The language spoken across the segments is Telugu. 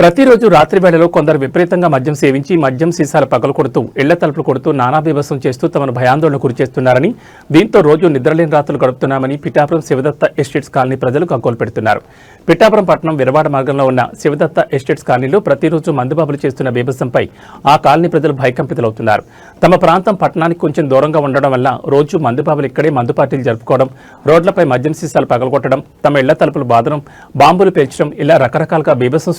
ప్రతిరోజు రాత్రి వేళలో కొందరు విపరీతంగా మద్యం సేవించి మద్యం సీసాలు పగలు కొడుతూ ఇళ్ళ తలుపులు కొడుతూ నానా బీభత్సం చేస్తూ తమను భయాందోళన గురిచేస్తున్నారని దీంతో రోజు నిద్రలేని రాత్రులు గడుపుతున్నామని పిఠాపురం శివదత్త ఎస్టేట్స్ కాలనీ ప్రజలు గగ్గోలు పెడుతున్నారు. పిఠాపురం పట్టణం విరవాడ మార్గంలో ఉన్న శివదత్త ఎస్టేట్స్ కాలనీలో ప్రతిరోజు మందుబాబులు చేస్తున్న బీభత్సంపై ఆ కాలనీ ప్రజలు భయకంపితులవుతున్నారు. తమ ప్రాంతం పట్టణానికి కొంచెం దూరంగా ఉండడం వల్ల రోజు మందుబాబులు ఇక్కడే మందు పార్టీలు జరుపుకోవడం రోడ్లపై మద్యం సీసాలు పగలగొట్టడం తమ ఇళ్ళ తలుపులు బాదడం బాంబులు పేల్చడం ఇలా రకరకాలుగా బీభత్సం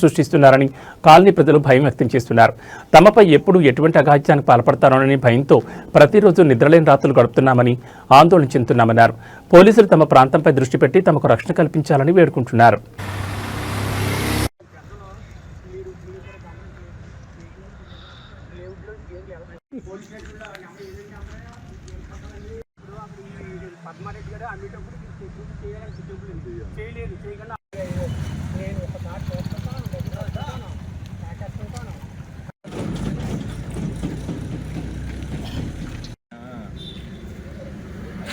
సృష్టిస్తున్నారని కాలనీ ప్రజలు భయం వ్యక్తం చేస్తున్నారు. తమపై ఎప్పుడు ఎటువంటి అఘాత్యానికి పాల్పడతారోనని భయంతో ప్రతిరోజు నిద్రలేని రాత్రులు గడుపుతున్నామని ఆందోళన చెందుతున్నామన్నారు. పోలీసులు తమ ప్రాంతంపై దృష్టి పెట్టి తమకు రక్షణ కల్పించాలని వేడుకుంటున్నారు. పద్మారెడ్డి గారు అమ్మేటప్పుడు చేయాలని చేయలేదు చేయకుండా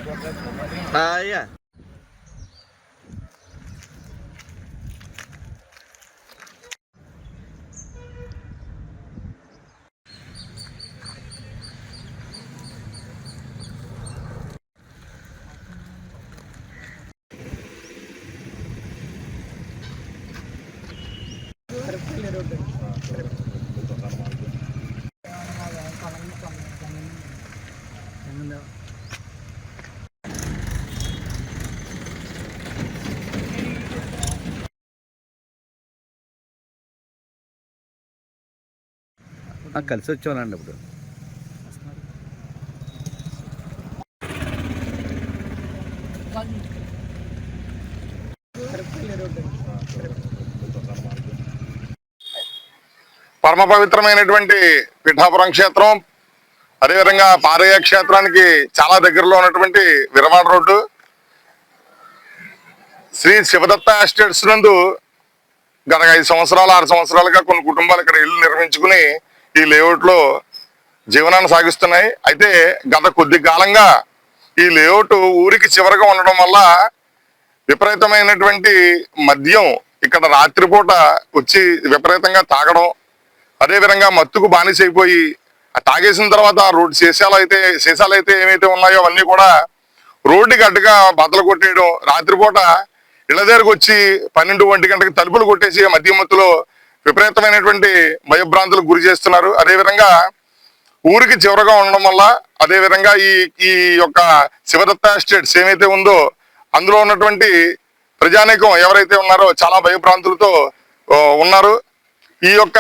Uh, yeah. కలిసి వచ్చామండి ఇప్పుడు. పరమ పవిత్రమైనటువంటి పిఠాపురం క్షేత్రం అదేవిధంగా పారయ్య క్షేత్రానికి చాలా దగ్గరలో ఉన్నటువంటి విరవాడ రోడ్డు. శ్రీ శివదత్త ఎస్టేట్స్ నందు గత ఐదు సంవత్సరాలు ఆరు సంవత్సరాలుగా కొన్ని కుటుంబాలు ఇక్కడ ఇల్లు నిర్మించుకుని ఈ లేఅవుట్లో జీవనాన్ని సాగిస్తున్నాయి. అయితే గత కొద్ది కాలంగా ఈ లేఅవుట్ ఊరికి చివరగా ఉండడం వల్ల విపరీతమైనటువంటి మద్యం ఇక్కడ రాత్రిపూట వచ్చి విపరీతంగా తాగడం అదేవిధంగా మత్తుకు బానిసైపోయి ఆ తాగేసిన తర్వాత రోడ్డు సీసాలు అయితే సీసాలు అయితే ఏమైతే ఉన్నాయో అవన్నీ కూడా రోడ్డుకి అడ్డుగా బద్దలు కొట్టేయడం రాత్రిపూట ఇళ్ళ దగ్గరకు వచ్చి పన్నెండు ఒంటి గంటకి తలుపులు కొట్టేసి మద్యం మత్తులో విపరీతమైనటువంటి భయభ్రాంతులకు గురి చేస్తున్నారు. అదేవిధంగా ఊరికి చివరగా ఉండడం వల్ల అదే విధంగా ఈ ఈ యొక్క శివదత్త ఎస్టేట్స్ ఏమైతే ఉందో అందులో ఉన్నటువంటి ప్రజానీకం ఎవరైతే ఉన్నారో చాలా భయభ్రాంతులతో ఉన్నారు. ఈ యొక్క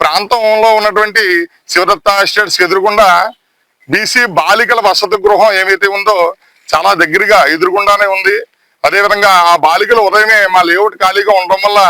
ప్రాంతంలో ఉన్నటువంటి శివదత్త ఎస్టేట్స్ ఎదురుగుండా బీసీ బాలికల వసతి గృహం ఏమైతే ఉందో చాలా దగ్గరగా ఎదురుగుండానే ఉంది. అదేవిధంగా ఆ బాలికలు ఉదయమే మా లేఅవుట్ ఖాళీగా ఉండడం వల్ల